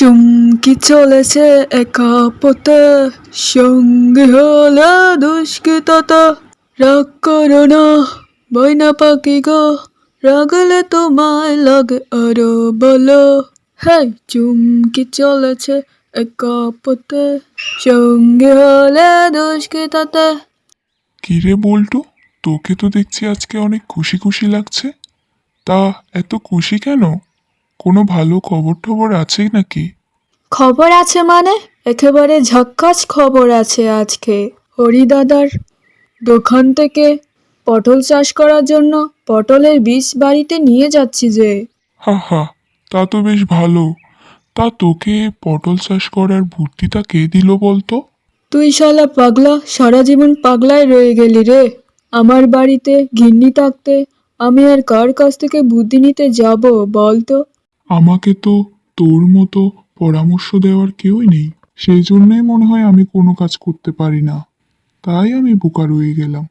চুমকি চলেছে একা পথে। সঙ্গে হলে দুষ্কৃততা। রাগ করো না বইনা পাখি গো। রাগলে তোমায় লাগে আরও বলো হ্যাঁ চুমকি চলেছে একা পথে। সঙ্গে হলে দুষ্কৃততা। কিরে বল্টু, তোকে তো দেখছি আজকে অনেক খুশি খুশি লাগছে। তা এত খুশি কেন? কোনো ভালো খবর টবর আছে নাকি? খবর আছে মানে? একেবারে ঝক্কাস খবর আছে আজকে হরিদাদার দোকান থেকে পটল চাষ করার জন্য পটলের বীজ বাড়িতে নিয়ে যাচ্ছি যে। হা হা তা তো বেশ ভালো। তা তোকে পটল চাষ করার বুদ্ধিটা কে দিল বলতো? তুই শালা পাগলা সারা জীবন পাগলায় রয়ে গেলি রে। আমার বাড়িতে ঘিন্নি থাকতে আমি আর কার কাছ থেকে বুদ্ধি নিতে যাব বল তো আমাকে তো তোর মতো পরামর্শ দেওয়ার কেউই নেই। সেই জন্যই মনে হয় আমি কোনো কাজ করতে পারি না। তাই আমি বোকা রয়ে গেলাম।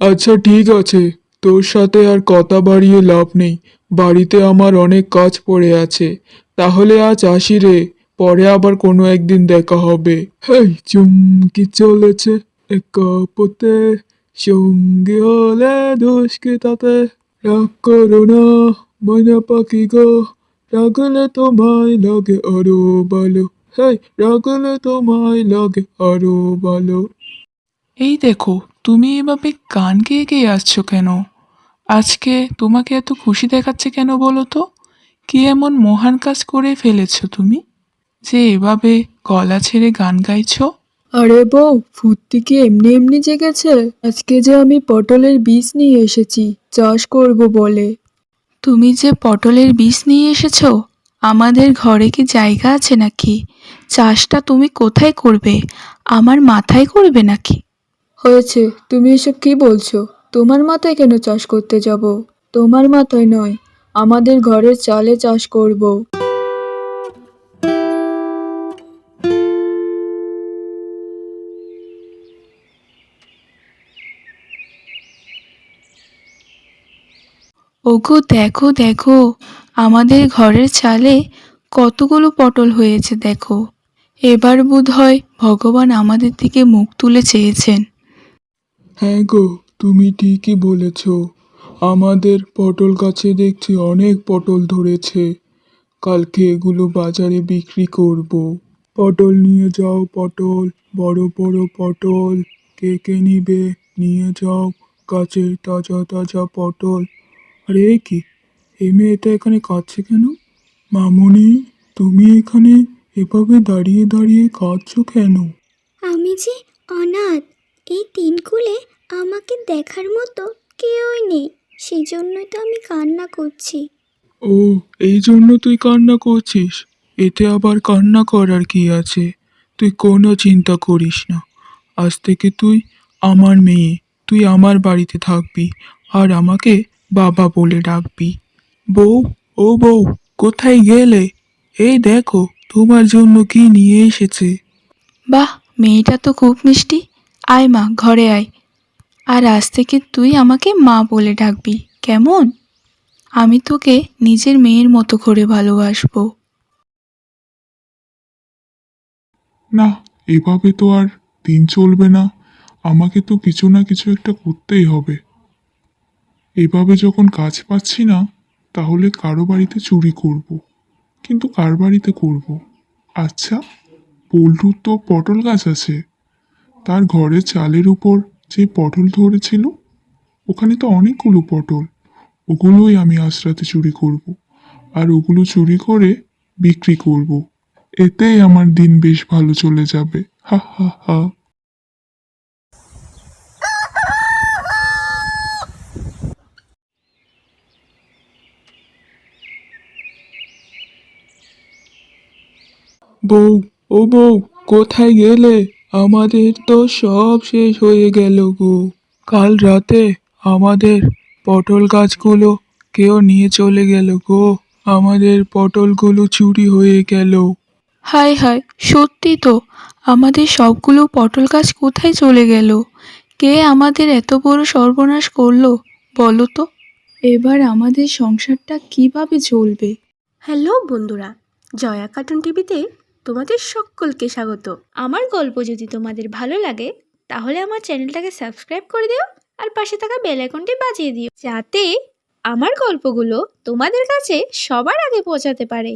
আচ্ছা ঠিক আছে। তোর সাথে আর কথা বাড়িয়ে লাভ নেই। বাড়িতে আমার অনেক কাজ পড়ে আছে। তাহলে আজ আসি রে। পরে আবার কোনো একদিন দেখা হবে। হেই, চুমকি চলেছে। একা পথে সঙ্গে হলে দোষকে তাতে? রাগ করো না, ময়না পাখি গো। রাগলে তোমায় লাগে আরও ভালো। হেই রাগলে তোমায় লাগে আরও ভালো। এই দেখো তুমি এভাবে গান গেয়ে গেয়ে আসছো কেন? আজকে তোমাকে এত খুশি দেখাচ্ছে কেন বলো তো? কি এমন মহান কাজ করে ফেলেছো তুমি? যে এভাবে গলা ছেড়ে গান গাইছো? আরে বউ ফুর্তি কি এমনি এমনি জেগেছে? আজকে যে আমি পটলের বীজ নিয়ে এসেছি চাষ করব বলে। তুমি যে পটলের বীজ নিয়ে এসেছ, আমাদের ঘরে কি জায়গা আছে নাকি? চাষটা তুমি কোথায় করবে? আমার মাথায় করবে নাকি? হয়েছে, তুমি এসব কি বলছো? তোমার মাথায় কেন চাষ করতে যাব? তোমার মাথায় নয়, আমাদের ঘরের চালে চাষ করব। ওগো, দেখো দেখো, আমাদের ঘরের চালে কতগুলো পটল হয়েছে, দেখো। এবার বোধ হয় ভগবান আমাদের দিকে মুখ তুলে চেয়েছেন। হ্যাঁ গো, তুমি ঠিকই বলেছ। আমাদের পটল গাছে দেখছি অনেক পটল ধরেছে। কালকে এগুলো বাজারে বিক্রি করব। পটল নিয়ে যাও, পটল, বড় বড় পটল। কে কে নিবে, নিয়ে যাও। গাছের তাজা তাজা পটল। আরে কি? এই মেয়েটা এখানে কাঁদছে কেন? মামনি তুমি এখানে এভাবে দাঁড়িয়ে দাঁড়িয়ে কাঁদছো কেন? আমি যে অনাথ এই তিনকুলে আমাকে দেখার মতো কেউই নেই। সেজন্যই তো আমি কান্না করছি। ও এই জন্য তুই কান্না করছিস? এতে আবার কান্না করার কি আছে? তুই কোনো চিন্তা করিস না। আজ থেকে তুই আমার মেয়ে তুই আমার বাড়িতে থাকবি। আর আমাকে বাবা বলে ডাকবি। বউ ও বউ কোথায় গেলে? এই দেখো তোমার জন্য কি নিয়ে এসেছে? বাহ মেয়েটা তো খুব মিষ্টি। আয় মা ঘরে আয়। আর আজ থেকে তুই আমাকে মা বলে ডাকবি কেমন? আমি তোকে নিজের মেয়ের মতো করে ভালোবাসবো। না এভাবে তো আর দিন চলবে না। আমাকে তো কিছু না কিছু একটা করতেই হবে। এভাবে যখন কাজ পাচ্ছি না, তাহলে কারও বাড়িতে চুরি করব। কিন্তু কার বাড়িতে করব। আচ্ছা পল্টুর তো পটল গাছ আছে তার ঘরের চালের উপর যে পটল ধরেছিল, ওখানে তো অনেকগুলো পটল ওগুলোই আমি আজ রাতে চুরি করব। আর ওগুলো চুরি করে বিক্রি করব। এতেই আমার দিন বেশ ভালো চলে যাবে হা হা হা বউ ও বউ কোথায় গেলে? আমাদের তো সব শেষ হয়ে গেল গো। কাল রাতে আমাদের পটল গাছগুলো কেউ নিয়ে চলে গেল গো। আমাদের পটলগুলো চুরি হয়ে গেল। হায় হায় সত্যি তো আমাদের সবগুলো পটল গাছ কোথায় চলে গেল? কে আমাদের এত বড় সর্বনাশ করল বলো তো? এবার আমাদের সংসারটা কীভাবে চলবে? হ্যালো বন্ধুরা জয়া কার্টুন টিভিতে তোমাদের সকলকে স্বাগত। আমার গল্প যদি তোমাদের ভালো লাগে, তাহলে আমার চ্যানেলটাকে সাবস্ক্রাইব করে দিও আর পাশে থাকা বেল আইকনটি বাজিয়ে দিও। যাতে আমার গল্পগুলো তোমাদের কাছে সবার আগে পৌঁছাতে পারে।